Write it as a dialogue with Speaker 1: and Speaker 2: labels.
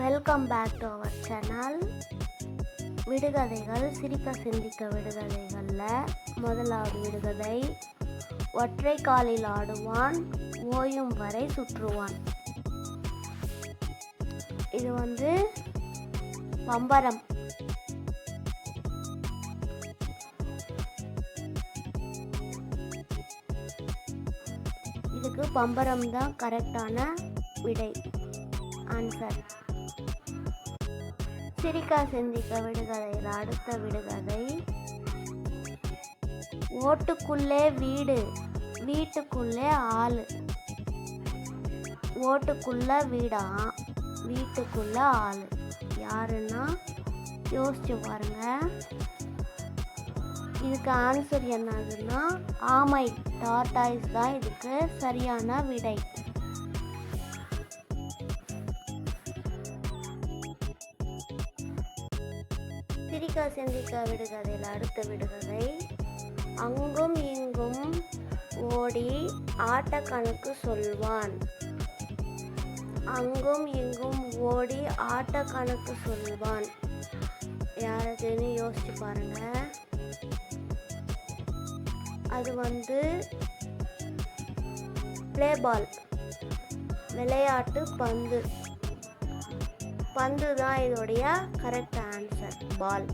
Speaker 1: Welcome back to our channel விடுகதைகள் சிரிக்க சிந்திக்க விடுகதைகளில் முதலாவது விடுகதை ஒற்றை காலில் ஆடுவான் ஓயும் வரை சுற்றுவான். இது வந்து பம்பரம் இதுக்கு பம்பரம் தான் கரெக்டான விடை. ஆன்சர் சிரிக்கா சிந்திக்க விடுகதையில் அடுத்த விடுகதை. ஓட்டுக்குள்ளே வீடு வீட்டுக்குள்ளே ஆள். ஓட்டுக்குள்ள வீடா வீட்டுக்குள்ள ஆள். யாருன்னா? யோசிச்சு பாருங்க. இதுக்கு ஆன்சர் என்னதுன்னா ஆமை. டாட்டாய்ஸ் தான் இதுக்கு சரியான விடை. சிரிக்க சிந்திக்கா விடுகதையில் அடுத்த விடுகதை. அங்கும் இங்கும் ஓடி ஆட்டக்கணக்கு சொல்வான். அங்கும் இங்கும் ஓடி ஆட்டக்கணக்கு சொல்வான். யாரதுன்னு யோசிச்சு பாருங்க. அது வந்து ப்ளே பால் விளையாட்டு பந்து. பந்து தான் இதோடைய கரெக்ட் ஆன்சர் பால்